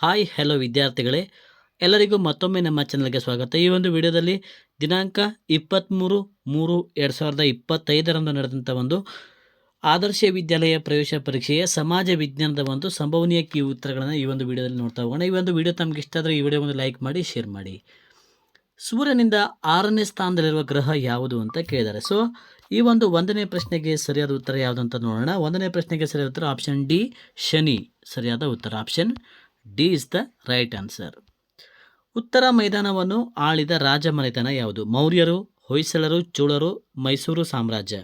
Hi, hello ವಿದ್ಯಾರ್ಥಿಗಳೇ. ಎಲ್ಲರಿಗೂ ಮತ್ತೊಮ್ಮೆ ನಮ್ಮ ಚಾನಲ್ಗೆ ಸ್ವಾಗತ. ಈ ಒಂದು ವಿಡಿಯೋದಲ್ಲಿ ದಿನಾಂಕ ಇಪ್ಪತ್ತ್ಮೂರು ಮೂರು ಎರಡು ಸಾವಿರದ ಇಪ್ಪತ್ತೈದರಂದು ನಡೆದಂಥ ಒಂದು ಆದರ್ಶ ವಿದ್ಯಾಲಯ ಪ್ರವೇಶ ಪರೀಕ್ಷೆಯ ಸಮಾಜ ವಿಜ್ಞಾನದ ಒಂದು ಸಂಭವನೀಯ ಕೀ ಉತ್ತರಗಳನ್ನು ಈ ಒಂದು ವಿಡಿಯೋದಲ್ಲಿ ನೋಡ್ತಾ ಹೋಗೋಣ. ಈ ಒಂದು ವಿಡಿಯೋ ತಮಗೆ ಇಷ್ಟ ಆದರೆ ಈ ವಿಡಿಯೋ ಒಂದು ಲೈಕ್ ಮಾಡಿ, ಶೇರ್ ಮಾಡಿ. ಸೂರ್ಯನಿಂದ ಆರನೇ ಸ್ಥಾನದಲ್ಲಿರುವ ಗ್ರಹ ಯಾವುದು ಅಂತ ಕೇಳಿದ್ದಾರೆ ಸೊ ಈ ಒಂದು ಒಂದನೇ ಪ್ರಶ್ನೆಗೆ ಸರಿಯಾದ ಉತ್ತರ ಯಾವುದು ಅಂತ ನೋಡೋಣ. ಒಂದನೇ ಪ್ರಶ್ನೆಗೆ ಸರಿಯಾದ ಉತ್ತರ ಆಪ್ಷನ್ ಡಿ ಶನಿ. ಸರಿಯಾದ ಉತ್ತರ option D is the right answer. ಉತ್ತರ ಮೈದಾನವನ್ನು ಆಳಿದ ರಾಜ ಮೈದಾನ ಯಾವುದು? ಮೌರ್ಯರು, ಹೊಯ್ಸಳರು, ಚೋಳರು, ಮೈಸೂರು ಸಾಮ್ರಾಜ್ಯ.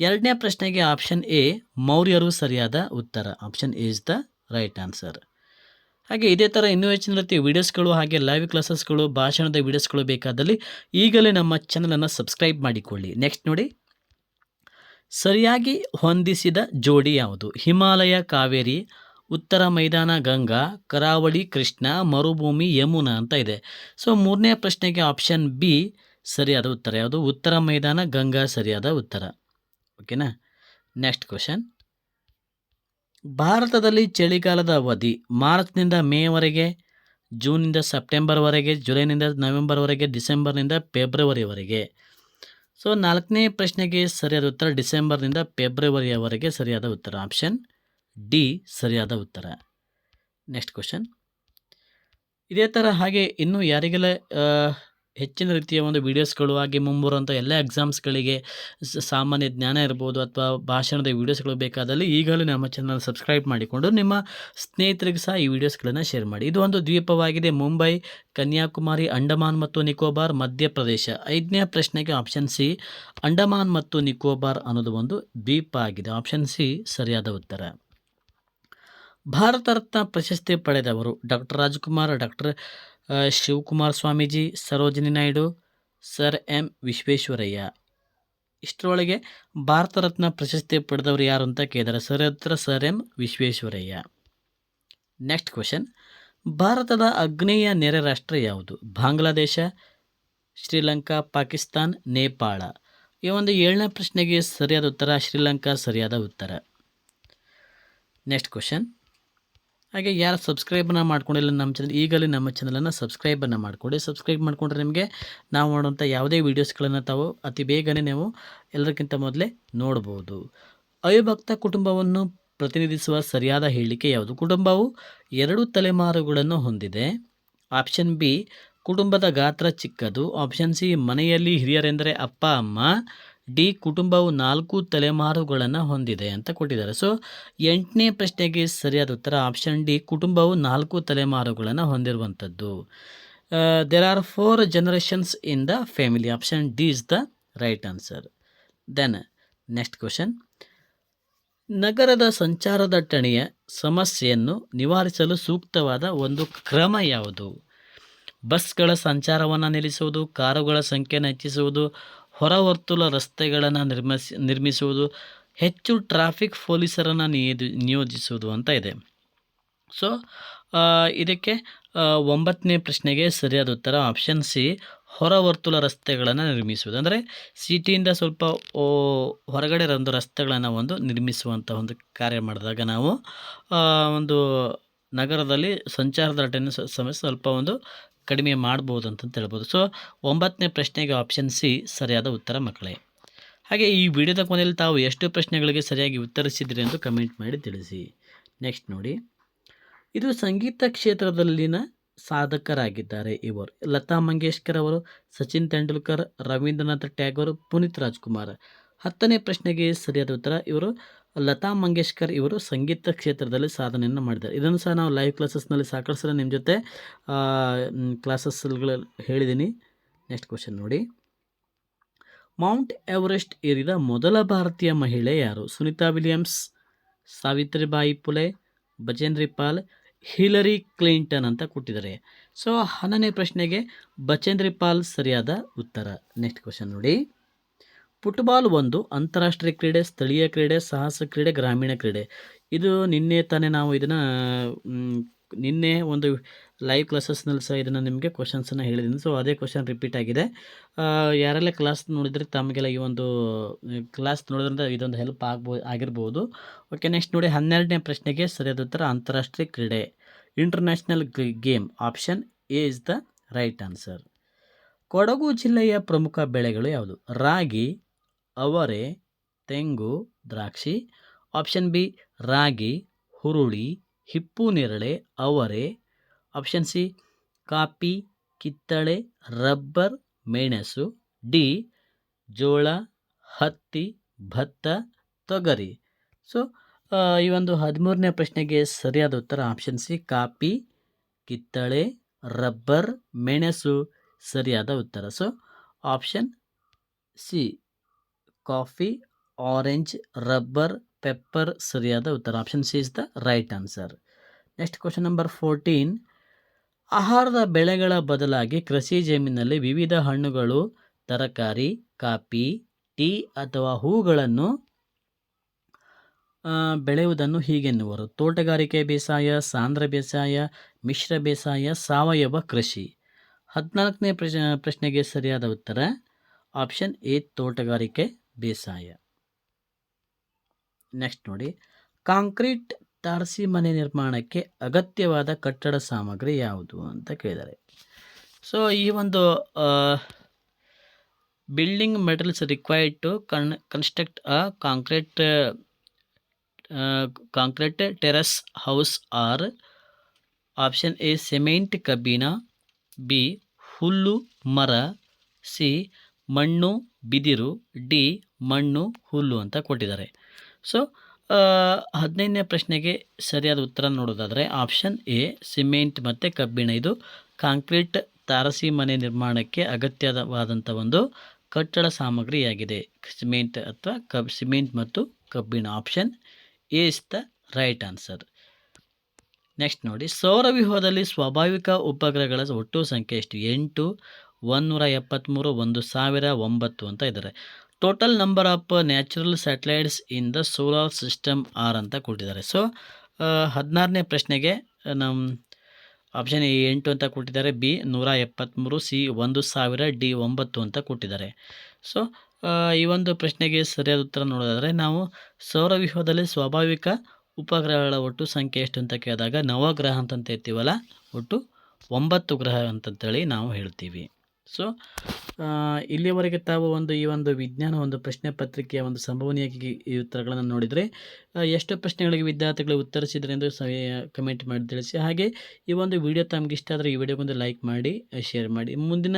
ಎರಡನೇ ಪ್ರಶ್ನೆಗೆ ಆಪ್ಷನ್ ಎ ಮೌರ್ಯರು ಸರಿಯಾದ ಉತ್ತರ. Option A is the right answer ಹಾಗೆ ಇದೇ ಥರ ಇನ್ನೂ ಹೆಚ್ಚಿನ ರೀತಿಯ ವೀಡಿಯೋಸ್ಗಳು ಹಾಗೆ ಲೈವ್ ಕ್ಲಾಸಸ್ಗಳು ಭಾಷಣದ ವೀಡಿಯೋಸ್ಗಳು ಬೇಕಾದಲ್ಲಿ ಈಗಲೇ ನಮ್ಮ ಚಾನಲನ್ನು ಸಬ್ಸ್ಕ್ರೈಬ್ ಮಾಡಿಕೊಳ್ಳಿ. ನೆಕ್ಸ್ಟ್ ನೋಡಿ. ಸರಿಯಾಗಿ ಹೊಂದಿಸಿದ ಜೋಡಿ ಯಾವುದು? ಹಿಮಾಲಯ ಕಾವೇರಿ ಉತ್ತರ ಮೈದಾನ ಗಂಗಾ, ಕರಾವಳಿ ಕೃಷ್ಣ, ಮರುಭೂಮಿ, ಯಮುನಾ ಅಂತ ಇದೆ. ಸೊ ಮೂರನೇ ಪ್ರಶ್ನೆಗೆ ಆಪ್ಷನ್ ಬಿ ಸರಿಯಾದ ಉತ್ತರ ಯಾವುದು? ಉತ್ತರ ಮೈದಾನ, ಗಂಗಾ ಸರಿಯಾದ ಉತ್ತರ. ಓಕೆನಾ ನೆಕ್ಸ್ಟ್ ಕ್ವಶನ್ ಭಾರತದಲ್ಲಿ ಚಳಿಗಾಲದ ಅವಧಿ ಮಾರ್ಚ್ನಿಂದ ಮೇವರೆಗೆ ಜೂನಿಂದ ಸೆಪ್ಟೆಂಬರ್ವರೆಗೆ, ಜುಲೈನಿಂದ ನವೆಂಬರ್ವರೆಗೆ, ಡಿಸೆಂಬರ್ನಿಂದ ಫೆಬ್ರವರಿವರೆಗೆ. ಸೊ ನಾಲ್ಕನೇ ಪ್ರಶ್ನೆಗೆ ಸರಿಯಾದ ಉತ್ತರ ಡಿಸೆಂಬರ್ನಿಂದ ಫೆಬ್ರವರಿಯವರೆಗೆ ಸರಿಯಾದ ಉತ್ತರ. ಆಪ್ಷನ್ ಡಿ ಸರಿಯಾದ ಉತ್ತರ. ನೆಕ್ಸ್ಟ್ ಕ್ವಶನ್ ಇದೇ ಥರ ಹಾಗೆ ಇನ್ನೂ ಯಾರಿಗೆಲ್ಲ ಹೆಚ್ಚಿನ ರೀತಿಯ ಒಂದು ವೀಡಿಯೋಸ್ಗಳು ಹಾಗೆ ಮುಂಬರುವಂಥ ಎಲ್ಲ ಎಕ್ಸಾಮ್ಸ್ಗಳಿಗೆ ಸಾಮಾನ್ಯ ಜ್ಞಾನ ಇರ್ಬೋದು ಅಥವಾ ಭಾಷಣದ ವೀಡಿಯೋಸ್ಗಳು ಬೇಕಾದಲ್ಲಿ ಈಗಲೂ ನಮ್ಮ ಚಾನಲ್ ಸಬ್ಸ್ಕ್ರೈಬ್ ಮಾಡಿಕೊಂಡು ನಿಮ್ಮ ಸ್ನೇಹಿತರಿಗೆ ಸಹ ಈ ವೀಡಿಯೋಸ್ಗಳನ್ನು ಶೇರ್ ಮಾಡಿ. ಇದು ಒಂದು ದ್ವೀಪವಾಗಿದೆ. ಮುಂಬೈ, ಕನ್ಯಾಕುಮಾರಿ, ಅಂಡಮಾನ್ ಮತ್ತು ನಿಕೋಬಾರ್, ಮಧ್ಯಪ್ರದೇಶ. ಐದನೇ ಪ್ರಶ್ನೆಗೆ ಆಪ್ಷನ್ ಸಿ, ಅಂಡಮಾನ್ ಮತ್ತು ನಿಕೋಬಾರ್ ಅನ್ನೋದು ಒಂದು ದ್ವೀಪ ಆಗಿದೆ. ಆಪ್ಷನ್ ಸಿ ಸರಿಯಾದ ಉತ್ತರ. ಭಾರತ ರತ್ನ ಪ್ರಶಸ್ತಿ ಪಡೆದವರು doctor Rajkumar, doctor Shivakumar Swamiji, Sarojini Naidu, sir M Visvesvaraya. ಇಷ್ಟರೊಳಗೆ Bharat Ratna ಪ್ರಶಸ್ತಿ ಪಡೆದವರು ಯಾರು ಅಂತ ಕೇಳಿದ್ದಾರೆ ಸರ್ ಹತ್ರ sir M Visvesvaraya. Next question. ಭಾರತದ ಅಗ್ನೇಯ ನೆರೆ ರಾಷ್ಟ್ರ ಯಾವುದು? ಬಾಂಗ್ಲಾದೇಶ, ಶ್ರೀಲಂಕಾ, ಪಾಕಿಸ್ತಾನ್, ನೇಪಾಳ. ಈ ಒಂದು ಏಳನೇ ಪ್ರಶ್ನೆಗೆ ಸರಿಯಾದ ಉತ್ತರ, ಶ್ರೀಲಂಕಾ ಸರಿಯಾದ ಉತ್ತರ. Next question. ಹಾಗೆ ಯಾರು ಸಬ್ಸ್ಕ್ರೈಬನ್ನು ಮಾಡ್ಕೊಂಡಿಲ್ಲ ನಮ್ಮ ಚಾನಲ್ ಈಗಲೇ ನಮ್ಮ ಚಾನಲನ್ನು ಸಬ್ಸ್ಕ್ರೈಬನ್ನು ಮಾಡಿಕೊಡಿ. ಸಬ್ಸ್ಕ್ರೈಬ್ ಮಾಡಿಕೊಂಡ್ರೆ ನಿಮಗೆ ನಾವು ಮಾಡುವಂಥ ಯಾವುದೇ ವೀಡಿಯೋಸ್ಗಳನ್ನು ತಾವು ಅತಿ ಬೇಗನೆ ನೀವು ಎಲ್ಲರಿಗಿಂತ ಮೊದಲೇ ನೋಡ್ಬೋದು. ಅವಿಭಕ್ತ ಕುಟುಂಬವನ್ನು ಪ್ರತಿನಿಧಿಸುವ ಸರಿಯಾದ ಹೇಳಿಕೆ ಯಾವುದು? ಕುಟುಂಬವು ಎರಡು ತಲೆಮಾರುಗಳನ್ನು ಹೊಂದಿದೆ. ಆಪ್ಷನ್ ಬಿ ಕುಟುಂಬದ ಗಾತ್ರ ಚಿಕ್ಕದು. ಆಪ್ಷನ್ ಸಿ ಮನೆಯಲ್ಲಿ ಹಿರಿಯರೆಂದರೆ ಅಪ್ಪ, ಅಮ್ಮ. ಡಿ ಕುಟುಂಬವು ನಾಲ್ಕು ತಲೆಮಾರುಗಳನ್ನು ಹೊಂದಿದೆ ಅಂತ ಕೊಟ್ಟಿದ್ದಾರೆ. ಸೊ ಎಂಟನೇ ಪ್ರಶ್ನೆಗೆ ಸರಿಯಾದ ಉತ್ತರ ಆಪ್ಷನ್ ಡಿ ಕುಟುಂಬವು ನಾಲ್ಕು ತಲೆಮಾರುಗಳನ್ನು ಹೊಂದಿರುವಂಥದ್ದು. There are four generations in the family option D is the right answer then next question ನಗರದ ಸಂಚಾರ ದಟ್ಟಣೆಯ ಸಮಸ್ಯೆಯನ್ನು ನಿವಾರಿಸಲು ಸೂಕ್ತವಾದ ಒಂದು ಕ್ರಮ ಯಾವುದು? ಬಸ್ಗಳ ಸಂಚಾರವನ್ನು ನಿಲ್ಲಿಸುವುದು, ಕಾರುಗಳ ಸಂಖ್ಯೆಯನ್ನು ಹೆಚ್ಚಿಸುವುದು ಹೊರವರ್ತುಲ ರಸ್ತೆಗಳನ್ನು ನಿರ್ಮಿಸಿ, ನಿರ್ಮಿಸುವುದು, ಹೆಚ್ಚು ಟ್ರಾಫಿಕ್ ಪೊಲೀಸರನ್ನು ನಿಯೋಜಿ ನಿಯೋಜಿಸುವುದು ಅಂತ ಇದೆ. ಸೊ ಇದಕ್ಕೆ ಒಂಬತ್ತನೇ ಪ್ರಶ್ನೆಗೆ ಸರಿಯಾದ ಉತ್ತರ ಆಪ್ಷನ್ ಸಿ ಹೊರವರ್ತುಲ ರಸ್ತೆಗಳನ್ನು ನಿರ್ಮಿಸುವುದು. ಅಂದರೆ ಸಿಟಿಯಿಂದ ಸ್ವಲ್ಪ ಹೊರಗಡೆ ಒಂದು ರಸ್ತೆಗಳನ್ನು ಒಂದು ನಿರ್ಮಿಸುವಂಥ ಒಂದು ಕಾರ್ಯ ಮಾಡಿದಾಗ ನಾವು ಒಂದು ನಗರದಲ್ಲಿ ಸಂಚಾರ ದಟ್ಟಣೆ ಸಮಸ್ಯೆ ಸ್ವಲ್ಪ ಒಂದು ಕಡಿಮೆ ಮಾಡ್ಬೋದು ಅಂತಂತ ಹೇಳ್ಬೋದು. ಸೊ ಒಂಬತ್ತನೇ ಪ್ರಶ್ನೆಗೆ ಆಪ್ಷನ್ ಸಿ ಸರಿಯಾದ ಉತ್ತರ ಮಕ್ಕಳೇ. ಹಾಗೆ ಈ ವಿಡಿಯೋದ ಕೊನೆಯಲ್ಲಿ ತಾವು ಎಷ್ಟು ಪ್ರಶ್ನೆಗಳಿಗೆ ಸರಿಯಾಗಿ ಉತ್ತರಿಸಿದ್ರಿ ಎಂದು ಕಮೆಂಟ್ ಮಾಡಿ ತಿಳಿಸಿ. ನೆಕ್ಸ್ಟ್ ನೋಡಿ. ಇದು ಸಂಗೀತ ಕ್ಷೇತ್ರದಲ್ಲಿನ ಸಾಧಕರಾಗಿದ್ದಾರೆ ಇವರು. ಲತಾ ಮಂಗೇಶ್ಕರ್ ಅವರು, ಸಚಿನ್ ತೆಂಡೂಲ್ಕರ್, ರವೀಂದ್ರನಾಥ್ ಟ್ಯಾಗೋರ್, ಪುನೀತ್ ರಾಜ್ಕುಮಾರ್. ಹತ್ತನೇ ಪ್ರಶ್ನೆಗೆ ಸರಿಯಾದ ಉತ್ತರ ಇವರು. ಲತಾ ಮಂಗೇಶ್ಕರ್ ಇವರು ಸಂಗೀತ ಕ್ಷೇತ್ರದಲ್ಲಿ ಸಾಧನೆಯನ್ನು ಮಾಡಿದ್ದಾರೆ. ಇದನ್ನು ಸಹ ನಾವು ಲೈವ್ ಕ್ಲಾಸಸ್ನಲ್ಲಿ ಸಾಕಷ್ಟು ನಿಮ್ಮ ಜೊತೆ ಕ್ಲಾಸಸ್ಗಳಲ್ಲಿ ಹೇಳಿದ್ದೀನಿ ನೆಕ್ಸ್ಟ್ ಕ್ವಶನ್ ನೋಡಿ. ಮೌಂಟ್ ಎವರೆಸ್ಟ್ ಏರಿದ ಮೊದಲ ಭಾರತೀಯ ಮಹಿಳೆ ಯಾರು? Sunita Williams, Savitribai Phule Bachendri Pal, Hillary Clinton ಅಂತ ಕೊಟ್ಟಿದ್ದಾರೆ. ಸೊ ಹನ್ನನೇ ಪ್ರಶ್ನೆಗೆ ಬಚೇಂದ್ರಿ ಪಾಲ್ ಸರಿಯಾದ ಉತ್ತರ. ನೆಕ್ಸ್ಟ್ ಕ್ವಶನ್ ನೋಡಿ. ಫುಟ್ಬಾಲ್ ಒಂದು ಅಂತಾರಾಷ್ಟ್ರೀಯ ಕ್ರೀಡೆ, ಸ್ಥಳೀಯ ಕ್ರೀಡೆ, ಸಾಹಸ ಕ್ರೀಡೆ, ಗ್ರಾಮೀಣ ಕ್ರೀಡೆ. ಇದು ನಿನ್ನೆ ತಾನೇ ನಾವು ಇದನ್ನು ನಿನ್ನೆ ಒಂದು ಲೈವ್ ಕ್ಲಾಸಸ್ನಲ್ಲಿ ಸಹ ಇದನ್ನು ನಿಮಗೆ ಕ್ವಶನ್ಸನ್ನು ಹೇಳಿದ್ದೀನಿ. ಸೊ ಅದೇ ಕ್ವಶನ್ ರಿಪೀಟ್ ಆಗಿದೆ. ಯಾರೆಲ್ಲ ಕ್ಲಾಸ್ ನೋಡಿದರೆ ತಮಗೆಲ್ಲ ಈ ಒಂದು ಕ್ಲಾಸ್ ನೋಡೋದ್ರಿಂದ ಇದೊಂದು ಹೆಲ್ಪ್ ಆಗ್ಬೋ, ಆಗಿರ್ಬೋದು. ಓಕೆ ನೆಕ್ಸ್ಟ್ ನೋಡಿ ಹನ್ನೆರಡನೇ ಪ್ರಶ್ನೆಗೆ ಸರಿಯಾದ ಉತ್ತರ ಅಂತಾರಾಷ್ಟ್ರೀಯ ಕ್ರೀಡೆ. International game option A is the right answer Kodagu ಜಿಲ್ಲೆಯ ಪ್ರಮುಖ ಬೆಳೆಗಳು ಯಾವುದು? ರಾಗಿ ಅವರೆ ತೆಂಗು, ದ್ರಾಕ್ಷಿ. ಆಪ್ಷನ್ ಬಿ, ರಾಗಿ, ಹುರುಳಿ, ಹಿಪ್ಪು ನೇರಳೆ, ಅವರೆ. ಆಪ್ಷನ್ ಸಿ, ಕಾಪಿ, ಕಿತ್ತಳೆ, ರಬ್ಬರ್, ಮೆಣಸು. ಡಿ, ಜೋಳ, ಹತ್ತಿ, ಭತ್ತ, ತೊಗರಿ. ಸೊ ಈ ಒಂದು ಹದಿಮೂರನೇ ಪ್ರಶ್ನೆಗೆ ಸರಿಯಾದ ಉತ್ತರ ಆಪ್ಷನ್ ಸಿ, ಕಾಪಿ, ಕಿತ್ತಳೆ, ರಬ್ಬರ್, ಮೆಣಸು. ಸರಿಯಾದ ಉತ್ತರ. So, option C. Coffee orange rubber pepper ಸರಿಯಾದ ಉತ್ತರ. Option C is the right answer next question number fourteen ಆಹಾರದ ಬೆಳೆಗಳ ಬದಲಾಗಿ ಕೃಷಿ ಜಮೀನಿನಲ್ಲಿ ವಿವಿಧ ಹಣ್ಣುಗಳು, ತರಕಾರಿ, ಕಾಫಿ, ಟೀ ಅಥವಾ ಹೂಗಳನ್ನು ಬೆಳೆಯುವುದನ್ನು ಹೀಗೆನ್ನುವರು. ತೋಟಗಾರಿಕೆ ಬೇಸಾಯ ಸಾಂದ್ರ ಬೇಸಾಯ, ಮಿಶ್ರ ಬೇಸಾಯ, ಸಾವಯವ ಕೃಷಿ. ಹದಿನಾಲ್ಕನೇ ಪ್ರಶ್ನೆ, ಪ್ರಶ್ನೆಗೆ ಸರಿಯಾದ ಉತ್ತರ. ಆಪ್ಷನ್ ಎ ತೋಟಗಾರಿಕೆ. ಬೇಸಾಯ. ನೆಕ್ಸ್ಟ್ ನೋಡಿ. ಕಾಂಕ್ರೀಟ್ ತಾರಸಿ ಮನೆ ನಿರ್ಮಾಣಕ್ಕೆ ಅಗತ್ಯವಾದ ಕಟ್ಟಡ ಸಾಮಗ್ರಿ ಯಾವುದು ಅಂತ ಕೇಳಿದ್ದಾರೆ ಸೊ ಈ ಒಂದು building materials required to con construct a concrete concrete terrace house are option A cement ಕಬ್ಬಿನ ಬಿ ಹುಲ್ಲು ಮರ ಸಿ ಮಣ್ಣು, ಬಿದಿರು, ಡಿ, ಮಣ್ಣು, ಹುಲ್ಲು ಅಂತ ಕೊಟ್ಟಿದ್ದಾರೆ. ಸೊ ಹದಿನೈದನೇ ಪ್ರಶ್ನೆಗೆ ಸರಿಯಾದ ಉತ್ತರ ನೋಡೋದಾದರೆ ಆಪ್ಷನ್ ಎ ಸಿಮೆಂಟ್ ಮತ್ತು ಕಬ್ಬಿಣ. ಇದು ಕಾಂಕ್ರೀಟ್ ತಾರಸಿ ಮನೆ ನಿರ್ಮಾಣಕ್ಕೆ ಅಗತ್ಯವಾದಂಥ ಒಂದು ಕಟ್ಟಡ ಸಾಮಗ್ರಿಯಾಗಿದೆ. ಸಿಮೆಂಟ್ ಅಥವಾ ಕಬ್ ಸಿಮೆಂಟ್ ಮತ್ತು ಕಬ್ಬಿಣ. Option A is the right answer next ನೋಡಿ ಸೌರವ್ಯೂಹದಲ್ಲಿ ಸ್ವಾಭಾವಿಕ ಉಪಗ್ರಹಗಳ ಒಟ್ಟು ಸಂಖ್ಯೆ ಎಷ್ಟು? ಎಂಟು ಒಂದೂರ ಎಪ್ಪತ್ತ್ಮೂರು ಒಂದು ಸಾವಿರ ಒಂಬತ್ತು ಅಂತ ಇದ್ದಾರೆ total number of natural satellites in the solar system are ಅಂತ ಕೊಟ್ಟಿದ್ದಾರೆ. ಸೊ ಹದಿನಾರನೇ ಪ್ರಶ್ನೆಗೆ ನಮ್ಮ ಆಪ್ಷನ್ ಎ ಎಂಟು ಅಂತ ಕೊಟ್ಟಿದ್ದಾರೆ, ಬಿ ನೂರ ಎಪ್ಪತ್ತ್ಮೂರು ಸಿ ಒಂದು ಸಾವಿರ, ಡಿ ಒಂಬತ್ತು ಅಂತ ಕೊಟ್ಟಿದ್ದಾರೆ. ಸೊ ಈ ಒಂದು ಪ್ರಶ್ನೆಗೆ ಸರಿಯಾದ ಉತ್ತರ ನೋಡೋದಾದರೆ, ನಾವು ಸೌರವ್ಯೂಹದಲ್ಲಿ ಸ್ವಾಭಾವಿಕ ಉಪಗ್ರಹಗಳ ಒಟ್ಟು ಸಂಖ್ಯೆ ಎಷ್ಟು ಅಂತ ಕೇಳಿದಾಗ, ನವಗ್ರಹ ಅಂತಂತ ಇರ್ತೀವಲ್ಲ ಒಟ್ಟು ಒಂಬತ್ತು ಗ್ರಹ ಅಂತಂತೇಳಿ ನಾವು ಹೇಳ್ತೀವಿ. ಸೊ ಇಲ್ಲಿಯವರೆಗೆ ತಾವು ಒಂದು ಈ ಒಂದು ವಿಜ್ಞಾನ ಒಂದು ಪ್ರಶ್ನೆ ಪತ್ರಿಕೆಯ ಒಂದು ಸಂಭವನೀಯ ಈ ಉತ್ತರಗಳನ್ನು ನೋಡಿದರೆ ಎಷ್ಟು ಪ್ರಶ್ನೆಗಳಿಗೆ ವಿದ್ಯಾರ್ಥಿಗಳು ಉತ್ತರಿಸಿದರೆ ಎಂದು ಕಮೆಂಟ್ ಮಾಡಿ ತಿಳಿಸಿ. ಹಾಗೆ ಈ ಒಂದು ವಿಡಿಯೋ ತಮಗೆ ಇಷ್ಟ ಆದರೆ ಈ ವಿಡಿಯೋಗೊಂದು ಲೈಕ್ ಮಾಡಿ ಶೇರ್ ಮಾಡಿ. ಮುಂದಿನ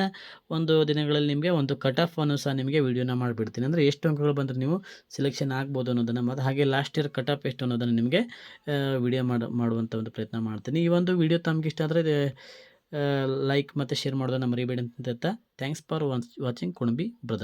ಒಂದು ದಿನಗಳಲ್ಲಿ ನಿಮಗೆ ಒಂದು ಕಟ್ ಆಫ್ ಅನ್ನು ಸಹ ನಿಮಗೆ ವಿಡಿಯೋನ ಮಾಡಿಬಿಡ್ತೀನಿ. ಅಂದರೆ ಎಷ್ಟು ಅಂಕಗಳು ಬಂದರೆ ನೀವು ಸೆಲೆಕ್ಷನ್ ಆಗ್ಬೋದು ಅನ್ನೋದನ್ನು ಮತ್ತು ಹಾಗೆ ಲಾಸ್ಟ್ ಇಯರ್ ಕಟ್ ಆಫ್ ಎಷ್ಟು ಅನ್ನೋದನ್ನು ನಿಮಗೆ ವಿಡಿಯೋ ಮಾಡು ಮಾಡುವಂಥ ಒಂದು ಪ್ರಯತ್ನ ಮಾಡ್ತೀನಿ. ಈ ಒಂದು ವಿಡಿಯೋ ತಮಗೆ ಇಷ್ಟ ಆದರೆ ಲೈಕ್ ಮತ್ತು ಶೇರ್ ಮಾಡೋದನ್ನು ಮರಿಬೇಡಿ ಅಂತ thanks for watching Kunabi brother